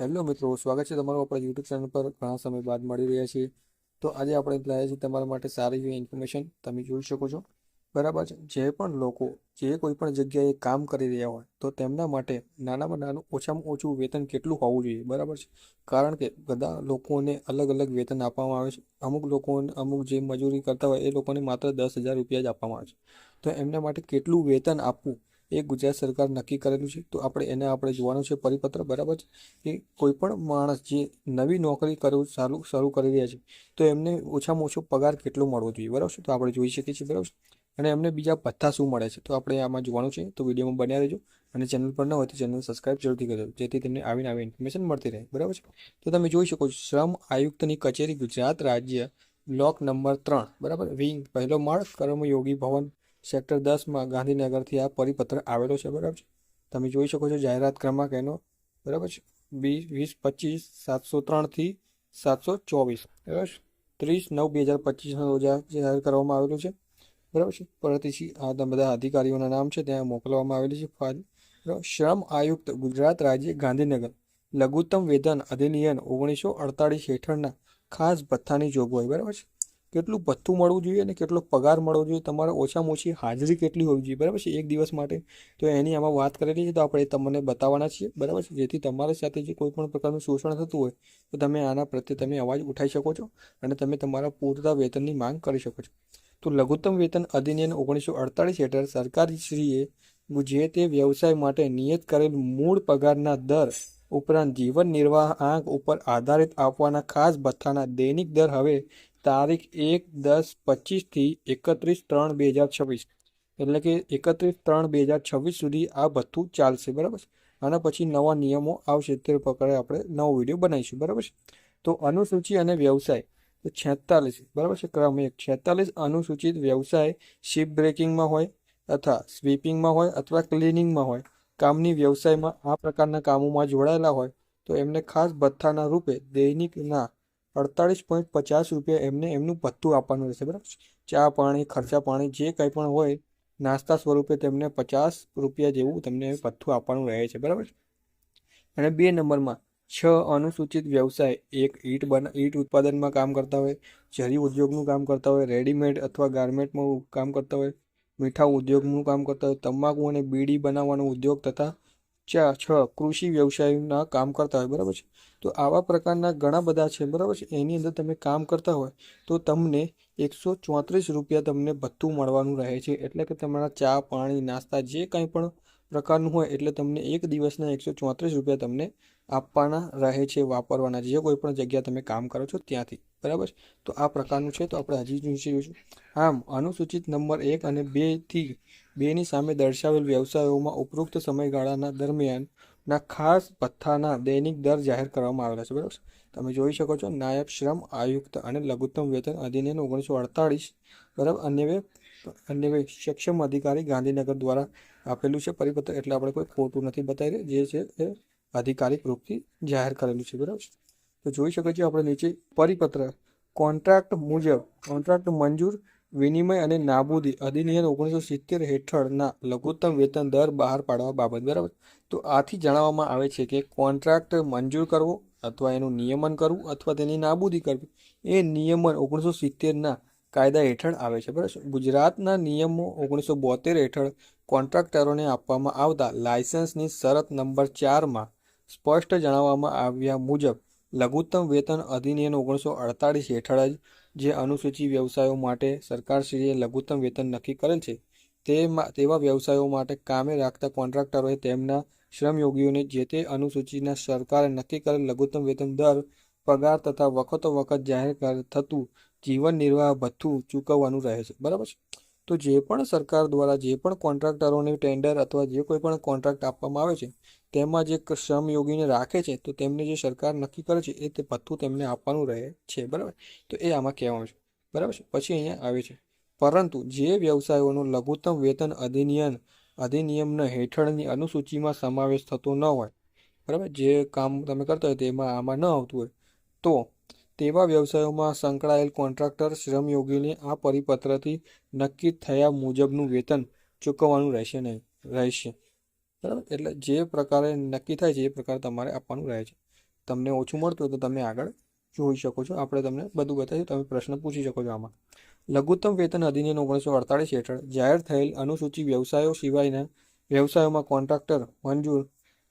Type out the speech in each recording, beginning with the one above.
Hello મિત્રો, સ્વાગત છે તમારું આપણા યુટ્યુબ ચેનલ પર. ઘણા સમય બાદ મળી રહ્યા છીએ. તો આજે આપણે લાવ્યા છીએ તમારા માટે સારી એવી ઇન્ફોર્મેશન તમે જોઈ શકો છો. બરાબર છે. જે પણ લોકો, જે કોઈ પણ જગ્યાએ કામ કરી રહ્યા હોય, તો તેમના માટે નાનામાં નાનું ઓછામાં ઓછું વેતન કેટલું હોવું જોઈએ? બરાબર છે. કારણ કે બધા લોકોને અલગ અલગ વેતન આપવામાં આવે છે. અમુક લોકોને, અમુક જે મજૂરી કરતા હોય, એ લોકોને માત્ર દસ હજાર રૂપિયા જ આપવામાં આવે છે. તો એમના માટે કેટલું વેતન આપવું? એ ગુજરાત સરકાર નક્કી કરેલું છે. તો આપણે એને આપણે જોવાનું છે પરિપત્ર, બરાબર છે? કે કોઈ પણ માણસ જે નવી નોકરી કરવું ચાલુ, શરૂ કરી રહ્યા છે, તો એમને ઓછામાં ઓછો પગાર કેટલો મળવો જોઈએ, બરાબર છે? તો આપણે જોઈ શકીએ છીએ, બરાબર છે? અને એમને બીજા ભથ્થા શું મળે છે? તો આપણે આમાં જોવાનું છે. તો વિડીયોમાં બન્યા રહેજો. અને ચેનલ પર ન હોય તો ચેનલ સબસ્ક્રાઇબ જરૂરથી કરજો, જેથી તમને આવીને આવી ઇન્ફોર્મેશન મળતી રહે, બરાબર છે? તો તમે જોઈ શકો છો, શ્રમ આયુક્તની કચેરી ગુજરાત રાજ્ય બ્લોક નંબર ત્રણ, બરાબર? વિંગ, પહેલો માળ કર્મયોગી ભવન સેક્ટર દસમાં ગાંધીનગરથી આ પરિપત્ર આવેલો છે, બરાબર છે? તમે જોઈ શકો છો જાહેરાત ક્રમાંક એનો, બરાબર છે? વીસ વીસ, પચીસ, સાતસો ત્રણથી સાતસો ચોવીસ, બરાબર ત્રીસ, નવ, બે હજાર પચીસના રોજ જાહેર કરવામાં આવેલું છે, બરાબર છે? પરથી આ બધા અધિકારીઓના નામ છે, ત્યાં મોકલવામાં આવેલી છે ફાઇલ શ્રમ આયુક્ત ગુજરાત રાજ્ય ગાંધીનગર, લઘુત્તમ વેતન અધિનિયમ ઓગણીસો અડતાળીસ હેઠળના ખાસ ભથ્થાની જોગવાઈ, બરાબર છે? કેટલું ભથ્થું મળવું જોઈએ અને કેટલો પગાર મળવો જોઈએ, તમારે ઓછામાં ઓછી હાજરી કેટલી હોવી જોઈએ, બરાબર છે? એક દિવસ માટે. તો એની આમાં વાત કરેલી છે, તો આપણે તમને બતાવવાના છીએ, બરાબર છે? જેથી તમારી સાથે જે કોઈ પણ પ્રકારનું શોષણ થતું હોય, તો તમે આના પ્રત્યે તમે અવાજ ઉઠાવી શકો છો અને તમે તમારા પૂરતા વેતનની માંગ કરી શકો છો. તો લઘુત્તમ વેતન અધિનિયમ ઓગણીસો અડતાલીસ હેઠળ સરકારશ્રીએ જે તે વ્યવસાય માટે નિયત કરેલ મૂળ પગારના દર ઉપરાંત જીવન નિર્વાહ આંક ઉપર આધારિત આપવાના ખાસ ભથ્થાના દૈનિક દર હવે તારીખ એક દસ પચીસથી એકત્રીસ ત્રણ બે હજાર છવ્વીસ. એટલે કે એકત્રીસ ત્રણ બે હજાર છવ્વીસ સુધી આ ભથ્થું ચાલશે, બરાબર? છે અને પછી નવા નિયમો આવશે તે પ્રકારે આપણે નવો વીડિયો બનાવીશું, બરાબર છે? તો અનુસૂચિ અને વ્યવસાય. તો છેતાલીસ, બરાબર છે? ક્રમ એક, છેતાલીસ અનુસૂચિત વ્યવસાય શિપ બ્રેકિંગમાં હોય અથવા સ્વીપિંગમાં હોય અથવા ક્લિનિંગમાં હોય. કામની વ્યવસાયમાં આ પ્રકારના કામોમાં જોડાયેલા હોય તો એમને ખાસ ભથ્થાના રૂપે દૈનિકના અડતાળીસ પોઈન્ટ પચાસ રૂપિયા એમને એમનું ભથ્થું આપવાનું રહેશે, બરાબર ચા પાણી, ખર્ચા પાણી, જે કંઈ પણ હોય, નાસ્તા સ્વરૂપે તેમને પચાસ રૂપિયા જેવું તમને ભથ્થું આપવાનું રહે છે, બરાબર અને બે નંબરમાં, છ અનુસૂચિત વ્યવસાય, એક ઈંટ બના, ઈટ ઉત્પાદનમાં કામ કરતા હોય જરી ઉદ્યોગનું કામ કરતા હોય, રેડીમેડ અથવા ગાર્મેન્ટમાં કામ કરતા હોય, મીઠા ઉદ્યોગનું કામ કરતા હોય, તમાકુ અને બીડી બનાવવાનો ઉદ્યોગ તથા ચા, છ, કૃષિ વ્યવસાયના કામ કરતા હોય, બરાબર છે? તો આવા પ્રકારના ઘણા બધા છે, બરાબર છે? એની અંદર તમે કામ કરતા હોય, તો તમને એકસો ચોત્રીસ રૂપિયા તમને ભથ્થું મળવાનું રહે છે. એટલે કે તમારા ચા, પાણી, નાસ્તા જે કંઈ પણ પ્રકારનું હોય, એટલે તમને એક દિવસના એકસો ચોત્રીસ રૂપિયા તમને આપવાના રહે છે, વાપરવાના, જે કોઈ પણ જગ્યા તમે કામ કરો છો ત્યાંથી, બરાબર તો આ પ્રકારનું છે, તો આપણે હજી જોઈશું આમ, અનુસૂચિત નંબર એક અને બેથી બેની સામે દર્શાવેલ વ્યવસાયોમાં ઉપરોક્ત સમયગાળાના દરમિયાનના ખાસ ભથ્થાના દૈનિક દર જાહેર કરવામાં આવેલા છે. બરાબર તમે જોઈ શકો છો, નાયબ શ્રમ આયુક્ત અને લઘુત્તમ વેતન અધિનિયમ ઓગણીસો અડતાળીસ, બરાબર? અન્ય અન્ય સક્ષમ અધિકારી ગાંધીનગર દ્વારા આપેલું છે. પરિપત્ર એટલે આપણે કોઈ ખોટું નથી બતાવી જે છે એ અધિકારિક રૂપથી જાહેર કરેલું છે. બરાબર તો જોઈ શકો છો, આપણે નીચે પરિપત્ર, કોન્ટ્રાક્ટ મુજબ, કોન્ટ્રાક્ટ મંજૂર વિનિમય અને નાબૂદી અધિનિયમ ઓગણીસો સિત્તેર હેઠળના લઘુત્તમ વેતન દર બહાર પાડવા બાબત, બરાબર? તો આથી જણાવવામાં આવે છે કે કોન્ટ્રાક્ટ મંજૂર કરવો અથવા એનું નિયમન કરવું અથવા તેની નાબૂદી કરવી, એ નિયમન ઓગણીસો સિત્તેરના કાયદા હેઠળ આવે છે, બરાબર? ગુજરાતના નિયમો ઓગણીસો બોતેર હેઠળ કોન્ટ્રાક્ટરોને આપવામાં આવતા લાયસન્સની શરત નંબર ચારમાં સ્પષ્ટ જણાવવામાં આવ્યા મુજબ લઘુત્તમ વેતન અધિનિયમ ઓગણીસો અડતાળીસ હેઠળ જ જે અનુસૂચિત વ્યવસાયો માટે સરકારશ્રીએ લઘુત્તમ વેતન નક્કી કરેલ છે તેમાં તેવા વ્યવસાયો માટે કામે રાખતા કોન્ટ્રાક્ટરોએ તેમના શ્રમયોગીઓને જે તે અનુસૂચિના સરકારે નક્કી કરેલ લઘુત્તમ વેતન દર, પગાર તથા વખતો વખત જાહેર થતું જીવન નિર્વાહ ભથ્થું ચૂકવવાનું રહે છે. બરાબર છે? તો જે પણ સરકાર દ્વારા જે પણ કોન્ટ્રાક્ટરોને ટેન્ડર અથવા જે કોઈ પણ કોન્ટ્રાક્ટ આપવામાં આવે છે તેમાં જે ક- શ્રમયોગીને રાખે છે, તો તેમને જે સરકાર નક્કી કરે છે, એ તે ભથ્થું તેમને આપવાનું રહે છે, બરાબર? તો એ આમાં કહેવાનું છે, બરાબર છે? પછી અહીંયા આવે છે, પરંતુ જે વ્યવસાયોનો લઘુત્તમ વેતન અધિનિયમ, અધિનિયમના હેઠળની અનુસૂચિમાં સમાવેશ થતો ન હોય, બરાબર? જે કામ તમે કરતા હોય તેમાં આમાં ન આવતું હોય, તો તેવા વ્યવસાયોમાં સંકળાયેલ કોન્ટ્રાક્ટર શ્રમયોગીને આ પરિપત્રથી નક્કી થયા મુજબનું વેતન ચૂકવવાનું રહેશે નહીં, રહેશે. બરાબર? એટલે જે પ્રકારે નક્કી થાય છે એ પ્રકારે તમારે આપવાનું રહે છે. તમને ઓછું મળતું હોય તો તમે આગળ જોઈ શકો છો. આપણે તમને બધું બતાવીશું. તમે પ્રશ્ન પૂછી શકો છો આમાં. લઘુત્તમ વેતન અધિનિયમ ઓગણીસો અડતાળીસ હેઠળ જાહેર થયેલ અનુસૂચિત વ્યવસાયો સિવાયના વ્યવસાયોમાં કોન્ટ્રાક્ટર, મંજૂર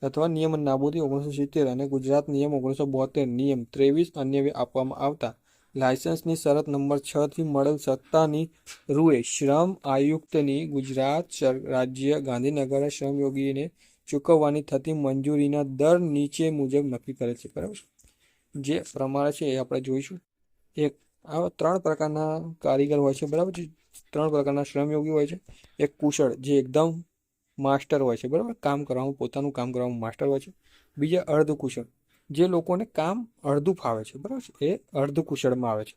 અથવા નિયમ નાબૂદી ઓગણીસો સિત્તેર અને ગુજરાત નિયમ ઓગણીસો બોતેર, નિયમ ત્રેવીસ અન્ય આપવામાં આવતા લાયસન્સની શરત નંબર છથી મળેલ સત્તાની રૂએ શ્રમ આયુક્તની ગુજરાત રાજ્ય ગાંધીનગર શ્રમયોગીને ચૂકવવાની થતી મંજૂરીના દર નીચે મુજબ નક્કી કરે છે. બરાબર? જે પ્રમાણે છે એ આપણે જોઈશું. એક આ ત્રણ પ્રકારના કારીગર હોય છે. બરાબર છે? ત્રણ પ્રકારના શ્રમયોગી હોય છે. એક કુશળ, જે એકદમ માસ્ટર હોય છે. બરાબર? કામ કરવામાં, પોતાનું કામ કરવામાં માસ્ટર હોય છે. બીજા અર્ધ કુશળ જે લોકોને કામ અડધું ફાવે છે, બરાબર એ અર્ધ કુશળમાં આવે છે.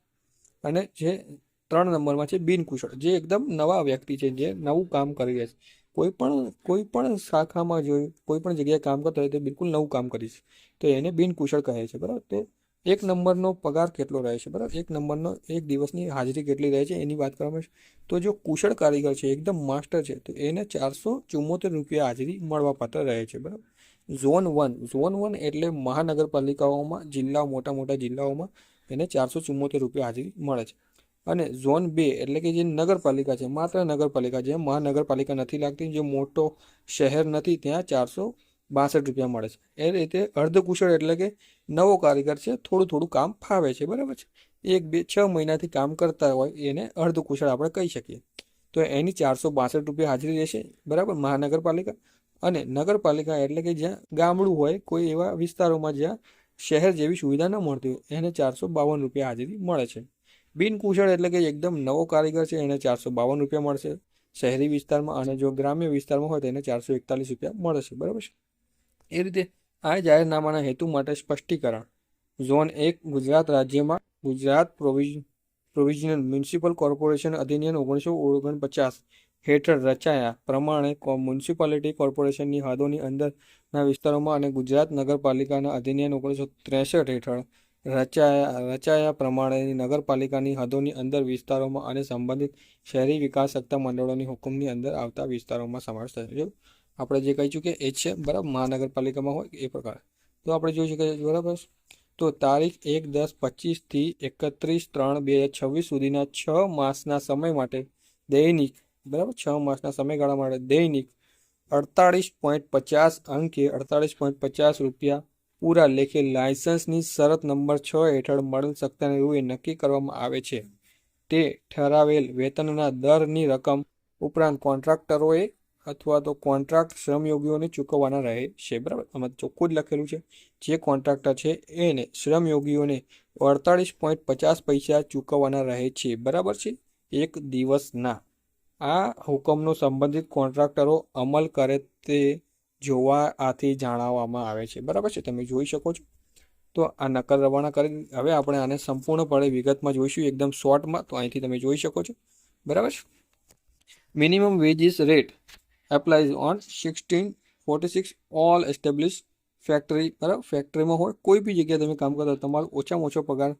અને જે ત્રણ નંબરમાં છે બિનકુશળ જે એકદમ નવા વ્યક્તિ છે, જે નવું કામ કરી રહ્યા છે. કોઈ પણ કોઈ પણ શાખામાં જોયું, કોઈ પણ જગ્યાએ કામ કરતા હોય તે બિલકુલ નવું કામ કરીશ તો એને બિનકુશળ કહે છે, બરાબર? તો એક નંબરનો પગાર કેટલો રહે છે, બરાબર? એક નંબરનો, એક દિવસની હાજરી કેટલી રહે છે, એની વાત કરવામાં તો જો કુશળ કારીગર છે, એકદમ માસ્ટર છે, તો એને ચારસો ચુમ્મોતેર રૂપિયા હાજરી મળવાપાત્ર રહે છે, બરાબર? Zone one. ઝોન વન એટલે મહાનગરપાલિકાઓમાં જિલ્લા મોટા મોટા જિલ્લાઓમાં એને ચારસો ચુમ્મોતેર રૂપિયા હાજરી મળે છે. અને ઝોન બે એટલે કે જે નગરપાલિકા છે, માત્ર નગરપાલિકા જે મહાનગરપાલિકા નથી લાગતી, જે મોટો શહેર નથી, ત્યાં ચારસો બાસઠ રૂપિયા મળે છે. એ રીતે અર્ધકુશળ એટલે કે નવો કારીગર છે, થોડું થોડું કામ ફાવે છે, બરાબર છે? એક બે છ મહિનાથી કામ કરતા હોય એને અર્ધકુશળ આપણે કહી શકીએ. તો એની ચારસો બાસઠ રૂપિયા હાજરી રહેશે, બરાબર? મહાનગરપાલિકા અને નગરપાલિકા એટલે કે જ્યાં ગામડું હોય, કોઈ એવા વિસ્તારોમાં જ્યાં શહેર જેવી સુવિધા ન મળતી હોય, એને ચારસો બાવન રૂપિયા હાજરી મળે છે. બિનકુશળ એટલે કે એકદમ નવો કારીગર છે, એને ચારસો બાવન રૂપિયા મળશે. શહેરી વિસ્તારમાં અને જો ગ્રામ્ય વિસ્તારમાં હોય તો એને ચારસો એકતાલીસ રૂપિયા મળશે બરાબર છે? એ રીતે આ જાહેરનામાના હેતુ માટે સ્પષ્ટીકરણ. ઝોન એક ગુજરાત રાજ્યમાં ગુજરાત પ્રોવિઝ પ્રોવિઝનલ મ્યુનિસિપલ કોર્પોરેશન અધિનિયમ ઓગણીસો ઓગણપચાસ હેઠળ રચાયા. પ્રમાણે મ્યુનિસિપાલિટી કોર્પોરેશનની હદોની અંદરના વિસ્તારોમાં અને ગુજરાત નગરપાલિકાના અધિનિયમ ઓગણીસો ત્રેસઠ હેઠળ રચાયા રચાયા પ્રમાણેની નગરપાલિકાની હદોની અંદર વિસ્તારોમાં અને સંબંધિત શહેરી વિકાસ સત્તા મંડળોની હુકમની અંદર આવતા વિસ્તારોમાં સમાવેશ થયો આપણે જે કહી ચૂકીએ એ છે, બરાબર? મહાનગરપાલિકામાં હોય એ પ્રકાર. તો આપણે જોઈ શકીએ બરાબર? તો તારીખ એક દસ પચીસથી એકત્રીસ ત્રણ બે હજાર છવ્વીસ સુધીના છ માસના સમય માટે દૈનિક, બરાબર? છ માસના સમયગાળા માટે દૈનિક અડતાળીસ પોઈન્ટ પચાસ અંકે અડતાળીસ પોઈન્ટ પચાસ રૂપિયા પૂરા લેખે લાયસન્સની શરત નંબર છ હેઠળ મળેલ સત્તાની રૂએ નક્કી કરવામાં આવે છે. તે ઠરાવેલ વેતનના દરની રકમ ઉપરાંત કોન્ટ્રાક્ટરોએ અથવા તો કોન્ટ્રાક્ટ શ્રમયોગીઓને ચૂકવવાના રહે છે. બરાબર? આમાં ચોખ્ખું જ લખેલું છે. જે કોન્ટ્રાક્ટર છે એને શ્રમયોગીઓને અડતાળીસ પોઈન્ટ પચાસ પૈસા ચૂકવવાના રહે છે. બરાબર છે? એક દિવસના. આ હુકમનો સંબંધિત કોન્ટ્રાક્ટરો અમલ કરે તે જોવા આથી જણાવવામાં આવે છે. બરાબર છે? તમે જોઈ શકો છો. તો આ નકલ રવાના કરી હવે આપણે આને સંપૂર્ણપણે વિગતમાં જોઈશું. એકદમ શોર્ટમાં. તો અહીંથી તમે જોઈ શકો છો. બરાબર minimum wages rate applies on sixteen forty six all establish factory. બરાબર? ફેક્ટરીમાં હોય કોઈ બી જગ્યાએ તમે કામ કરતા તમારો ઓછામાં ઓછો પગાર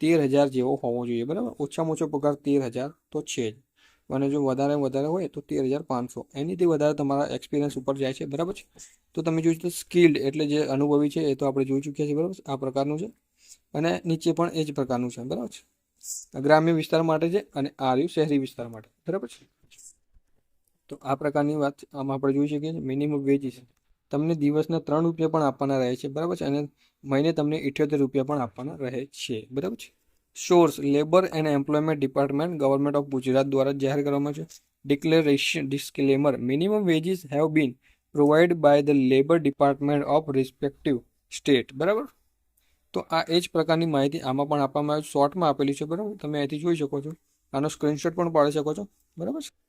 તેર હજાર જેવો હોવો જોઈએ. બરાબર? ઓછામાં ઓછો પગાર તેર હજાર તો છે જ. અને જો વધારે વધારે હોય તો તેર હજાર પાંચસો. એનીથી વધારે તમારા એક્સપિરિયન્સ ઉપર જાય છે. બરાબર છે? તો તમે જોઈ તો સ્કિલ્ડ એટલે જે અનુભવી છે એ તો આપણે જોઈ ચૂક્યા છીએ. બરાબર આ પ્રકારનું છે. અને નીચે પણ એ જ પ્રકારનું છે. બરાબર છે? ગ્રામ્ય વિસ્તાર માટે છે અને આર્યુ શહેરી વિસ્તાર માટે. બરાબર છે? તો આ પ્રકારની વાત આમાં આપણે જોઈ શકીએ છીએ. મિનિમમ વેજીસ તમને દિવસના ત્રણ રૂપિયા પણ આપવાના રહે છે, બરાબર છે? અને મહિને તમને ઇઠ્યોતેર રૂપિયા પણ આપવાના રહે છે, બરાબર છે? Source labour and employment department government of Gujarat દ્વારા જાહેર કરવામાં છે. Declaration disclaimer minimum wages have been provide by the labour department of respective state બરાબર? તો આ એ જ પ્રકારની માહિતી આમાં પણ આપવામાં આવે. શોર્ટમાં આપેલી છે, બરાબર? તમે અહીંથી જોઈ શકો છો. આનો સ્ક્રીનશોટ પણ પાડી શકો છો, બરાબર છે?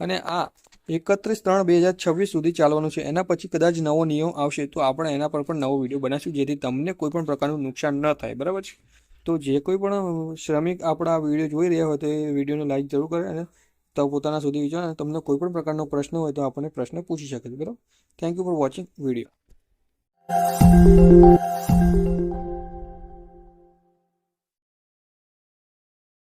અને આ એકત્રીસ ત્રણ બે હજાર છવ્વીસ સુધી ચાલવાનું છે. એના પછી કદાચ નવો નિયમ આવશે તો આપણે એના પર પણ નવો વીડિયો બનાવીશું, જેથી તમને કોઈ પણ પ્રકારનું નુકસાન ન થાય. બરાબર છે? તો જે કોઈ પણ શ્રમિક આપણા વીડિયો જોઈ રહ્યા હોય તો એ વિડીયોને લાઈક જરૂર કરે અને તો પોતાના સુધી વિચારો તમને કોઈ પણ પ્રકારનો પ્રશ્ન હોય તો આપણને પ્રશ્ન પૂછી શકે છે. બરાબર? Thank you for watching video